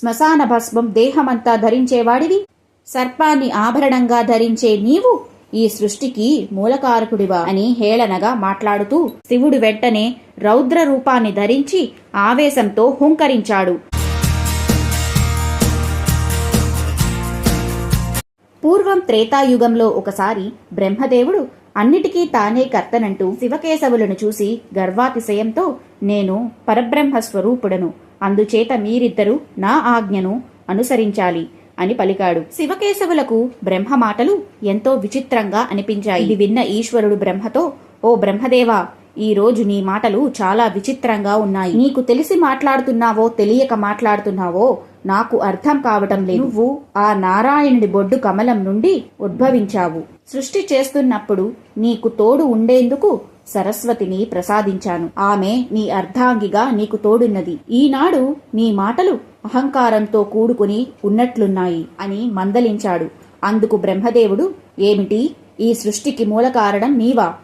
శ్మశాన భస్మం దేహమంతా ధరించేవాడివి. సర్పాన్ని ఆభరణంగా ధరించే నీవు ఈ సృష్టికి మూలకారకుడివా అని హేళనగా మాట్లాడుతూ శివుడు వెంటనే రౌద్ర రూపాన్ని ధరించి ఆవేశంతో హుంకరించాడు. పూర్వం త్రేతాయుగంలో ఒకసారి బ్రహ్మదేవుడు అన్నిటికీ తానే కర్తనంటూ శివకేశవులను చూసి గర్వాతిశయంతో నేను పరబ్రహ్మ స్వరూపుడను అందుచేత మీరిద్దరూ నా ఆజ్ఞను అనుసరించాలి అని పలికాడు. శివకేశవులకు బ్రహ్మ మాటలు ఎంతో విచిత్రంగా అనిపించాయి. ఇది విన్న ఈశ్వరుడు బ్రహ్మతో ఓ బ్రహ్మదేవా ఈ రోజు నీ మాటలు చాలా విచిత్రంగా ఉన్నాయి. నీకు తెలిసి మాట్లాడుతున్నావో తెలియక మాట్లాడుతున్నావో నాకు అర్థం కావటం లేదు. నువ్వు ఆ నారాయణుడి బొడ్డు కమలం నుండి ఉద్భవించావు. సృష్టి చేస్తున్నప్పుడు నీకు తోడు ఉండేందుకు సరస్వతిని ప్రసాదించాను. ఆమె నీ అర్ధాంగిగా నీకు తోడున్నది. ఈనాడు నీ మాటలు అహంకారంతో కూడుకుని ఉన్నట్లున్నాయి అని మందలించాడు. అందుకు బ్రహ్మదేవుడు ఏమిటి? ఈ సృష్టికి మూల కారణం నీవా?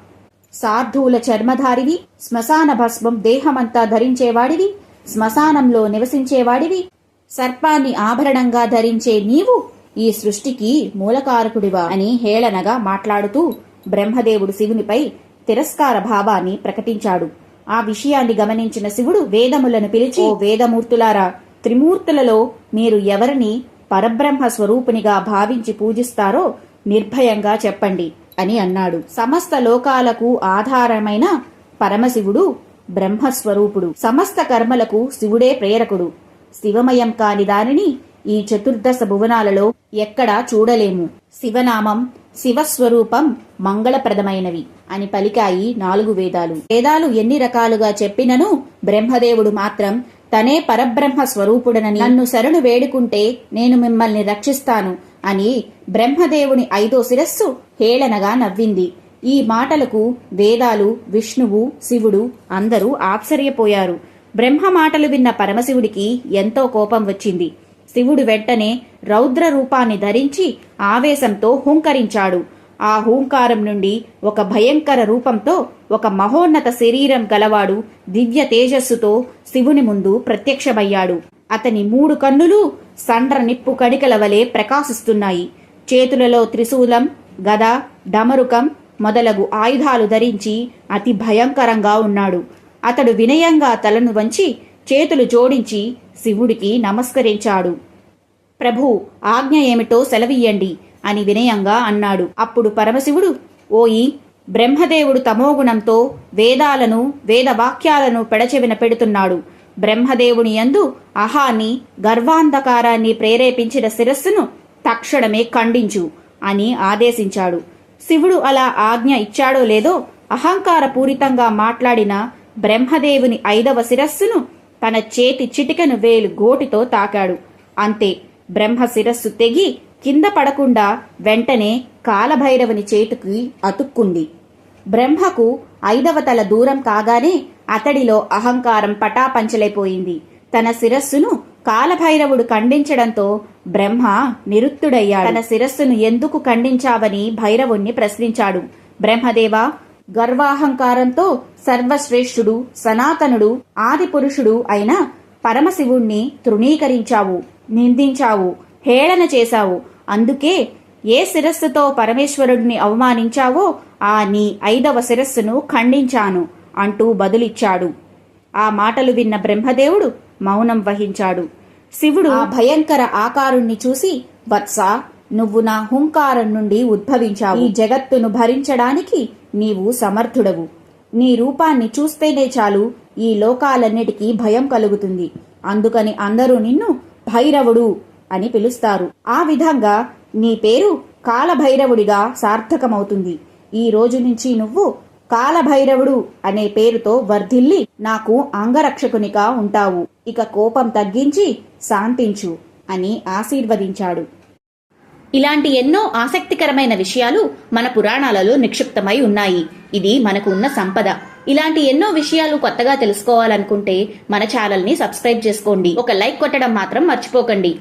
సార్థూల చర్మధారివి శ్మశాన భస్మం దేహమంతా ధరించేవాడివి శ్మశానంలో నివసించేవాడివి సర్పాన్ని ఆభరణంగా ధరించే నీవు ఈ సృష్టికి మూలకారకుడివా అని హేళనగా మాట్లాడుతూ బ్రహ్మదేవుడు శివునిపై తిరస్కార భావాన్ని ప్రకటించాడు. ఆ విషయాన్ని గమనించిన శివుడు వేదములను పిలిచి "ఓ వేదమూర్తులారా త్రిమూర్తులలో మీరు ఎవరిని పరబ్రహ్మ స్వరూపునిగా భావించి పూజిస్తారో నిర్భయంగా చెప్పండి అని అన్నాడు. సమస్త లోకాలకు ఆధారమైన పరమశివుడు బ్రహ్మస్వరూపుడు. సమస్త కర్మలకు శివుడే ప్రేరకుడు. శివమయం కాని దానిని ఈ చతుర్దశ భువనాలలో ఎక్కడా చూడలేము. శివనామం శివస్వరూపం మంగళప్రదమైనవి. అని పలికాయి నాలుగు వేదాలు. వేదాలు ఎన్ని రకాలుగా చెప్పినను బ్రహ్మదేవుడు మాత్రం తనే పరబ్రహ్మ స్వరూపుడనని నన్ను శరణు వేడుకుంటే నేను మిమ్మల్ని రక్షిస్తాను అని బ్రహ్మదేవుని ఐదో శిరస్సు హేళనగా నవ్వింది. ఈ మాటలకు వేదాలు విష్ణువు శివుడు అందరూ ఆశ్చర్యపోయారు. బ్రహ్మ మాటలు విన్న పరమశివుడికి ఎంతో కోపం వచ్చింది. శివుడు వెంటనే రౌద్ర రూపాన్ని ధరించి ఆవేశంతో హుంకరించాడు. ఆ హూంకారం నుండి ఒక భయంకర రూపంతో ఒక మహోన్నత శరీరం గలవాడు దివ్య తేజస్సుతో శివుని ముందు ప్రత్యక్షమయ్యాడు. అతని మూడు కన్నులు సండ్ర నిప్పు కడికల వలె ప్రకాశిస్తున్నాయి. చేతులలో త్రిశూలం గద డమరుకం మొదలగు ఆయుధాలు ధరించి అతి భయంకరంగా ఉన్నాడు. అతడు వినయంగా తలను వంచి చేతులు జోడించి శివుడికి నమస్కరించాడు. ప్రభు ఆజ్ఞ ఏమిటో సెలవియ్యండి. అని వినయంగా అన్నాడు. అప్పుడు పరమశివుడు ఓయి బ్రహ్మదేవుడు తమోగుణంతో వేదాలను వేదవాక్యాలను పెడచెవిన పెడుతున్నాడు. బ్రహ్మదేవుని యందు అహాన్ని గర్వాంధకారాన్ని ప్రేరేపించిన శిరస్సును తక్షణమే ఖండించు అని ఆదేశించాడు. శివుడు అలా ఆజ్ఞ ఇచ్చాడో లేదో అహంకారపూరితంగా మాట్లాడిన బ్రహ్మదేవుని ఐదవ శిరస్సును తన చేతి చిటికను వేలు గోటితో తాకాడు. అంతే బ్రహ్మ శిరస్సు తెగి కింద పడకుండా వెంటనే కాలభైరవుని చేతికి అతుక్కుంది. బ్రహ్మకు ఐదవ తల దూరం కాగానే అతడిలో అహంకారం పటాపంచలైపోయింది. తన శిరస్సును కాలభైరవుడు ఖండించడంతో బ్రహ్మ నిరుత్తుడయ్యాడు. తన శిరస్సును ఎందుకు ఖండించావని భైరవుణ్ణి ప్రశ్నించాడు. బ్రహ్మదేవా గర్వాహంకారంతో సర్వశ్రేష్ఠుడు సనాతనుడు ఆదిపురుషుడు అయిన పరమశివుణ్ణి తృణీకరించావు నిందించావు. హేళన చేశావు. అందుకే ఏ శిరస్సుతో పరమేశ్వరుడిని అవమానించావో ఆ నీ ఐదవ శిరస్సును ఖండించాను అంటూ బదులిచ్చాడు. ఆ మాటలు విన్న బ్రహ్మదేవుడు మౌనం వహించాడు. శివుడు ఆ భయంకర ఆకారుణ్ణి చూసి వత్స నువ్వు నా హుంకారం నుండి ఉద్భవించావు. ఈ జగత్తును భరించడానికి నీవు సమర్థుడవు. నీ రూపాన్ని చూస్తేనే చాలు ఈ లోకాలన్నిటికీ భయం కలుగుతుంది. అందుకని అందరూ నిన్ను భైరవుడు అని పిలుస్తారు. ఆ విధంగా నీ పేరు కాలభైరవుడిగా సార్థకమవుతుంది. ఈ రోజు నుంచి నువ్వు కాలభైరవుడు అనే పేరుతో వర్ధిల్లి నాకు అంగరక్షకునిగా ఉంటావు. ఇక కోపం తగ్గించి శాంతించు అని ఆశీర్వదించాడు. ఇలాంటి ఎన్నో ఆసక్తికరమైన విషయాలు మన పురాణాలలో నిక్షిప్తమై ఉన్నాయి. ఇది మనకు ఉన్న సంపద. ఇలాంటి ఎన్నో విషయాలు కొత్తగా తెలుసుకోవాలనుకుంటే మన ఛానల్ని సబ్స్క్రైబ్ చేసుకోండి. ఒక లైక్ కొట్టడం మాత్రం మర్చిపోకండి.